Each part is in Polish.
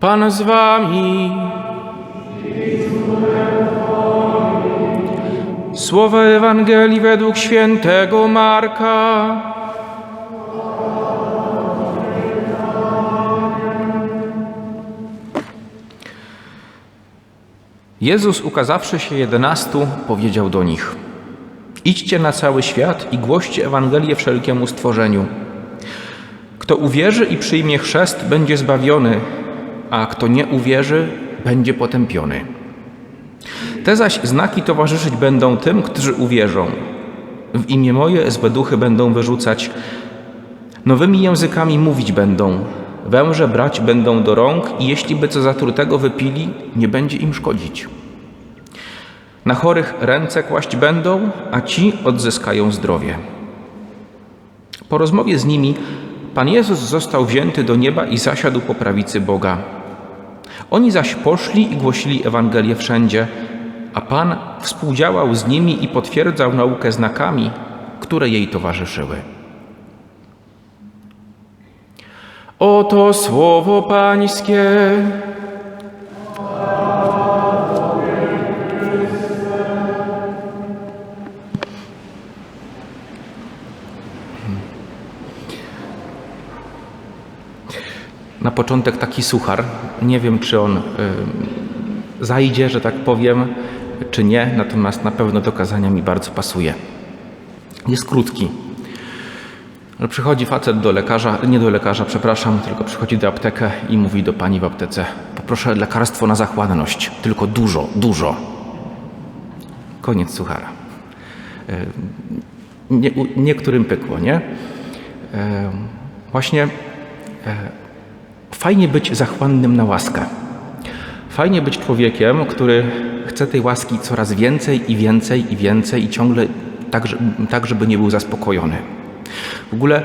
Pan z wami. Słowa Ewangelii według świętego Marka. Jezus, ukazawszy się jedenastu, powiedział do nich: Idźcie na cały świat i głoście Ewangelię wszelkiemu stworzeniu. Kto uwierzy i przyjmie chrzest, będzie zbawiony, a kto nie uwierzy, będzie potępiony. Te zaś znaki towarzyszyć będą tym, którzy uwierzą. W imię moje złe duchy będą wyrzucać, nowymi językami mówić będą, węże brać będą do rąk i jeśli by co zatrutego wypili, nie będzie im szkodzić. Na chorych ręce kłaść będą, a ci odzyskają zdrowie. Po rozmowie z nimi Pan Jezus został wzięty do nieba i zasiadł po prawicy Boga. Oni zaś poszli i głosili Ewangelię wszędzie, a Pan współdziałał z nimi i potwierdzał naukę znakami, które jej towarzyszyły. Oto słowo Pańskie. Na początek taki suchar. Nie wiem, czy on y, zajdzie, że tak powiem, czy nie, natomiast na pewno do kazania mi bardzo pasuje. Jest krótki. Przychodzi facet do lekarza, nie do lekarza, przepraszam, tylko przychodzi do aptekę i mówi do pani w aptece: Poproszę lekarstwo na zachłanność, tylko dużo, dużo. Koniec suchara. Y, Nie, niektórym pykło, nie? Y, Właśnie Fajnie być zachłannym na łaskę. Fajnie być człowiekiem, który chce tej łaski coraz więcej i więcej i więcej i ciągle tak, tak żeby nie był zaspokojony. W ogóle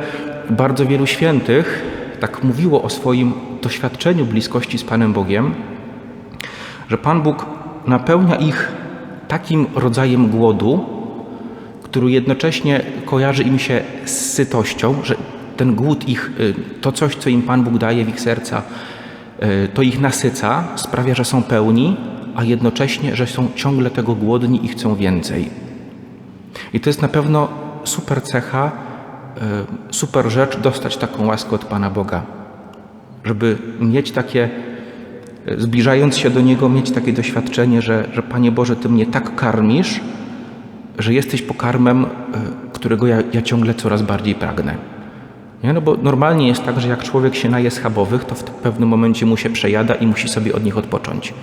bardzo wielu świętych tak mówiło o swoim doświadczeniu bliskości z Panem Bogiem, że Pan Bóg napełnia ich takim rodzajem głodu, który jednocześnie kojarzy im się z sytością, że ten głód ich, y, to coś, co im Pan Bóg daje w ich serca, y, to ich nasyca, sprawia, że są pełni, a jednocześnie, że są ciągle tego głodni i chcą więcej. I to jest na pewno super cecha, y, super rzecz dostać taką łaskę od Pana Boga, żeby mieć takie, zbliżając się do Niego, mieć takie doświadczenie, że, że Panie Boże, Ty mnie tak karmisz, że jesteś pokarmem, którego ja, ja ciągle coraz bardziej pragnę. Nie? No bo normalnie jest tak, że jak człowiek się naje schabowych, to w pewnym momencie mu się przejada i musi sobie od nich odpocząć.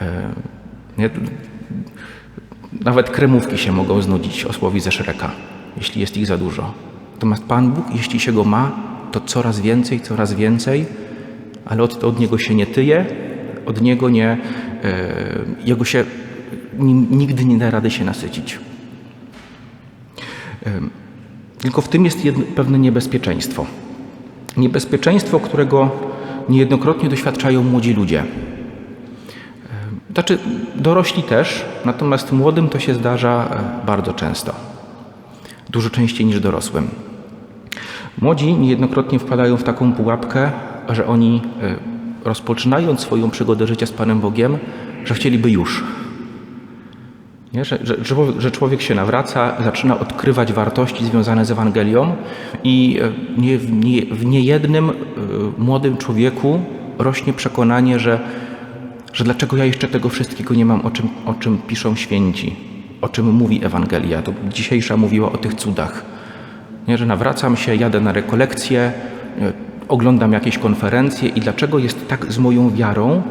E, Nie? Nawet kremówki się mogą znudzić osłowi ze Szreka, jeśli jest ich za dużo. Natomiast Pan Bóg, jeśli się go ma, to coraz więcej, coraz więcej, ale od, od Niego się nie tyje, od Niego nie, e, Jego się ni- nigdy nie da rady się nasycić. Tylko w tym jest jedno, pewne niebezpieczeństwo. Niebezpieczeństwo, którego niejednokrotnie doświadczają młodzi ludzie. E, Znaczy, dorośli też, natomiast młodym to się zdarza e, bardzo często. Dużo częściej niż dorosłym. Młodzi niejednokrotnie wpadają w taką pułapkę, że oni e, rozpoczynając swoją przygodę życia z Panem Bogiem, że chcieliby już. Nie? Że, że, że człowiek- się nawraca, zaczyna odkrywać wartości związane z Ewangelią i e, nie, nie, w niejednym e, młodym człowieku rośnie przekonanie, że, że dlaczego ja jeszcze tego wszystkiego nie mam, o czym, o czym piszą święci, o czym mówi Ewangelia. To dzisiejsza mówiła o tych cudach. Nie, że nawracam się, jadę na rekolekcje, e, oglądam jakieś konferencje i dlaczego jest tak z moją wiarą,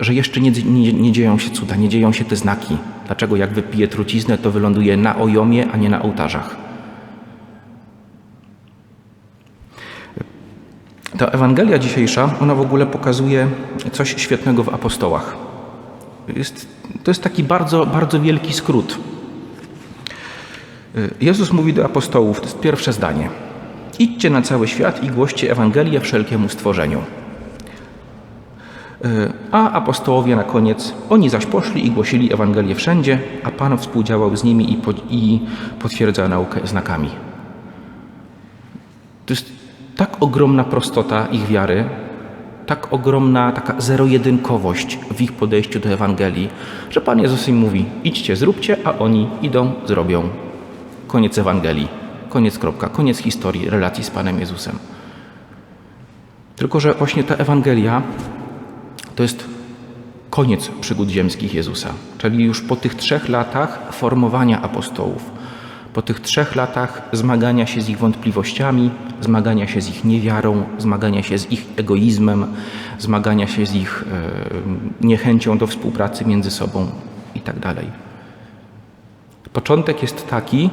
że jeszcze nie, nie, nie dzieją się cuda, nie dzieją się te znaki. Dlaczego jak wypiję truciznę, to wyląduje na ojomie, a nie na ołtarzach? Ta Ewangelia dzisiejsza, ona w ogóle pokazuje coś świetnego w apostołach. Jest, to jest taki bardzo, bardzo wielki skrót. Jezus mówi do apostołów, to jest pierwsze zdanie. Idźcie na cały świat i głoście Ewangelię wszelkiemu stworzeniu. A apostołowie na koniec, oni zaś poszli i głosili Ewangelię wszędzie, a Pan współdziałał z nimi i, po, i potwierdza naukę znakami. To jest tak ogromna prostota ich wiary, tak ogromna taka zero-jedynkowość w ich podejściu do Ewangelii, że Pan Jezus im mówi: idźcie, zróbcie, a oni idą, zrobią. Koniec Ewangelii, koniec kropka, koniec historii relacji z Panem Jezusem. Tylko, że właśnie ta Ewangelia to jest koniec przygód ziemskich Jezusa, czyli już po tych trzech latach formowania apostołów, po tych trzech latach zmagania się z ich wątpliwościami, zmagania się z ich niewiarą, zmagania się z ich egoizmem, zmagania się z ich e, niechęcią do współpracy między sobą itd. Tak Początek jest taki,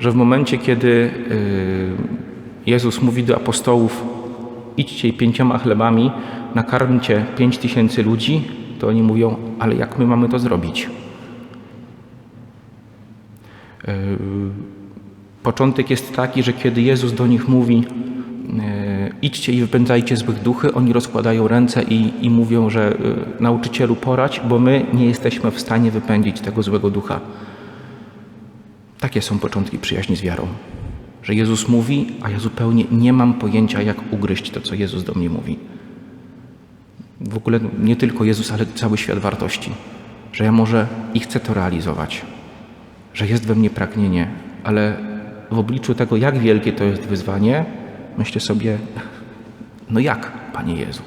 że w momencie, kiedy e, Jezus mówi do apostołów: idźcie pięcioma chlebami, nakarmcie pięć tysięcy ludzi, to oni mówią: ale jak my mamy to zrobić? E, początek jest taki, że kiedy Jezus do nich mówi, e, idźcie i wypędzajcie złych duchy, oni rozkładają ręce i, i mówią, że e, nauczycielu porać, bo my nie jesteśmy w stanie wypędzić tego złego ducha. Takie są początki przyjaźni z wiarą. Że Jezus mówi, a ja zupełnie nie mam pojęcia, jak ugryźć to, co Jezus do mnie mówi. W ogóle nie tylko Jezus, ale cały świat wartości. Że ja może i chcę to realizować że jest we mnie pragnienie, ale w obliczu tego, jak wielkie to jest wyzwanie, myślę sobie, no jak, Panie Jezu?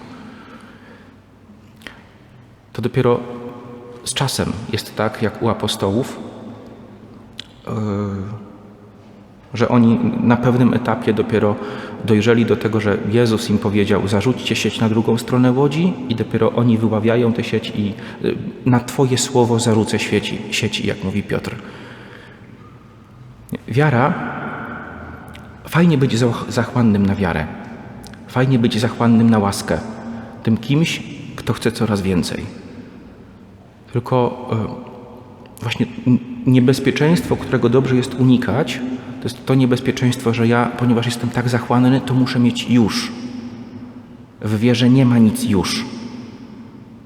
To dopiero z czasem jest tak, jak u apostołów, yy, że oni na pewnym etapie dopiero dojrzeli do tego, że Jezus im powiedział: zarzućcie sieć na drugą stronę łodzi, i dopiero oni wyławiają tę sieć i yy, na Twoje słowo zarzucę sieci, sieci jak mówi Piotr. Wiara, fajnie być zachłannym na wiarę, fajnie być zachłannym na łaskę, tym kimś, kto chce coraz więcej. Tylko e, właśnie niebezpieczeństwo, którego dobrze jest unikać, to jest to niebezpieczeństwo, że ja, ponieważ jestem tak zachłanny, to muszę mieć już. W wierze nie ma nic już.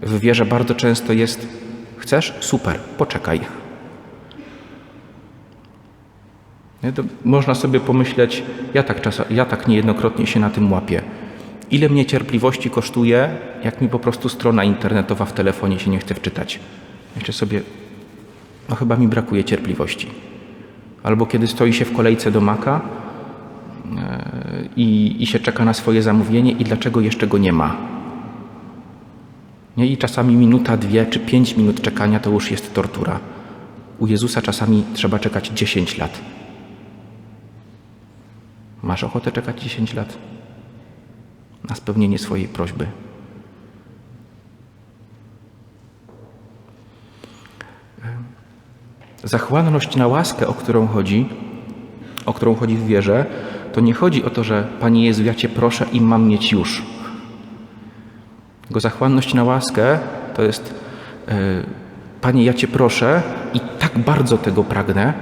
W wierze bardzo często jest: chcesz? Super, poczekaj. można sobie pomyśleć, ja tak, czas, ja tak niejednokrotnie się na tym łapię. Ile mnie cierpliwości kosztuje, jak mi po prostu strona internetowa w telefonie się nie chce wczytać. Myślę sobie, no chyba mi brakuje cierpliwości. Albo kiedy stoi się w kolejce do maka e, i, i się czeka na swoje zamówienie i dlaczego jeszcze go nie ma. Nie? I czasami minuta, dwie czy pięć minut czekania to już jest tortura. U Jezusa czasami trzeba czekać 10 lat. Masz ochotę czekać 10 lat na spełnienie swojej prośby? Zachłanność na łaskę, o którą chodzi, o którą chodzi w wierze, to nie chodzi o to, że Panie Jezu, ja Cię proszę i mam mieć już. Jego zachłanność na łaskę to jest yy, Panie, ja Cię proszę i tak bardzo tego pragnę,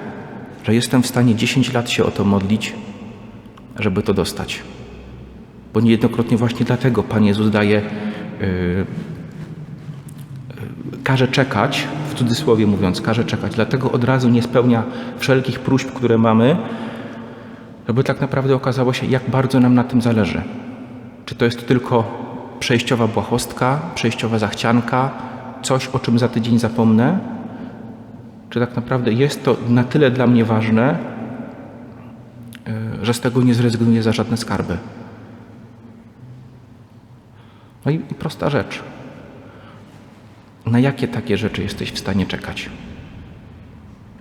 że jestem w stanie 10 lat się o to modlić, żeby to dostać. Bo niejednokrotnie właśnie dlatego Pan Jezus daje, yy, każe czekać, w cudzysłowie mówiąc, każe czekać, dlatego od razu nie spełnia wszelkich próśb, które mamy, żeby tak naprawdę okazało się, jak bardzo nam na tym zależy. Czy to jest tylko przejściowa błahostka, przejściowa zachcianka, coś, o czym za tydzień zapomnę? Czy tak naprawdę jest to na tyle dla mnie ważne, że z tego nie zrezygnuje za żadne skarby. No i prosta rzecz. Na jakie takie rzeczy jesteś w stanie czekać?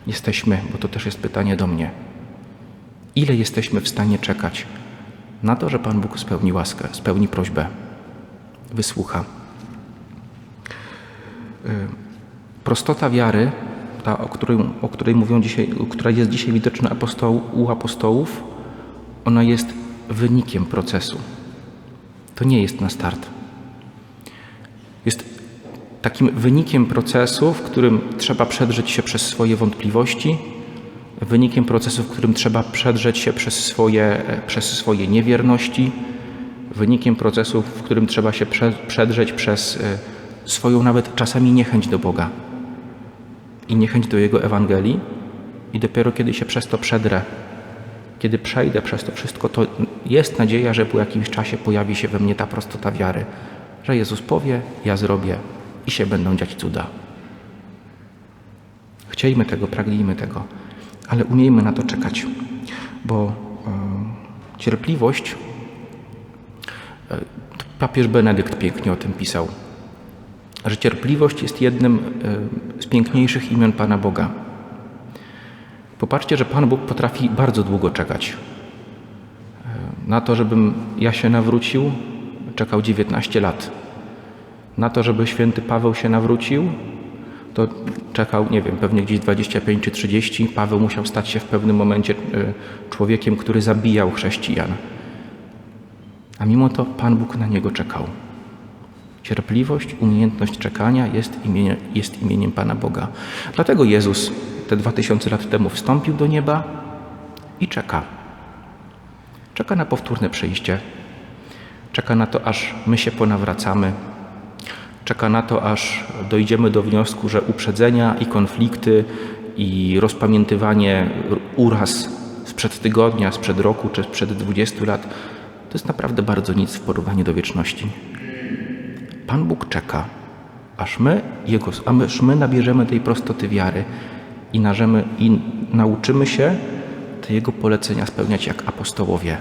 Jesteśmy, bo to też jest pytanie do mnie. Ile jesteśmy w stanie czekać na to, że Pan Bóg spełni łaskę, spełni prośbę, wysłucha? Y, prostota wiary, ta, o której, o której mówią dzisiaj, która jest dzisiaj widoczna apostoł, u apostołów, ona jest wynikiem procesu. To nie jest na start. Takim wynikiem procesu, w którym trzeba przedrzeć się przez swoje wątpliwości, wynikiem procesu, w którym trzeba przedrzeć się przez swoje, przez swoje niewierności, wynikiem procesu, w którym trzeba się przedrzeć przez e, swoją nawet czasami niechęć do Boga i niechęć do Jego Ewangelii. I dopiero kiedy się przez to przedrę, kiedy przejdę przez to wszystko, to jest nadzieja, że po jakimś czasie pojawi się we mnie ta prostota wiary, że Jezus powie, ja zrobię i się będą dziać cuda. Chciejmy tego, pragnijmy tego, ale umiejmy na to czekać, bo e, cierpliwość, e, papież Benedykt pięknie o tym pisał, że cierpliwość jest jednym e, z piękniejszych imion Pana Boga. Popatrzcie, że Pan Bóg potrafi bardzo długo czekać. Na to, żebym ja się nawrócił, czekał 19 lat. Na to, żeby święty Paweł się nawrócił, to czekał, nie wiem, pewnie gdzieś 25 czy 30. Paweł musiał stać się w pewnym momencie e, człowiekiem, który zabijał chrześcijan. A mimo to Pan Bóg na niego czekał. Cierpliwość, umiejętność czekania jest, imieniem, jest imieniem Pana Boga. Dlatego Jezus te 2000 lat temu wstąpił do nieba i czeka. Czeka na powtórne przyjście. Czeka na to, aż my się ponawracamy. Czeka na to, aż dojdziemy do wniosku, że uprzedzenia i konflikty i rozpamiętywanie uraz sprzed tygodnia, sprzed roku czy sprzed 20 lat to jest naprawdę bardzo nic w porównaniu do wieczności. Pan Bóg czeka, aż my, Jego, aż my nabierzemy tej prostoty wiary i, narzemy, i nauczymy się te Jego polecenia spełniać jak apostołowie.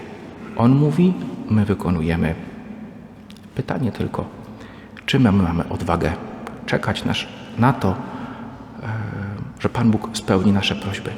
On mówi, my wykonujemy. Pytanie tylko, czy my mamy odwagę czekać na to, e, że Pan Bóg spełni nasze prośby.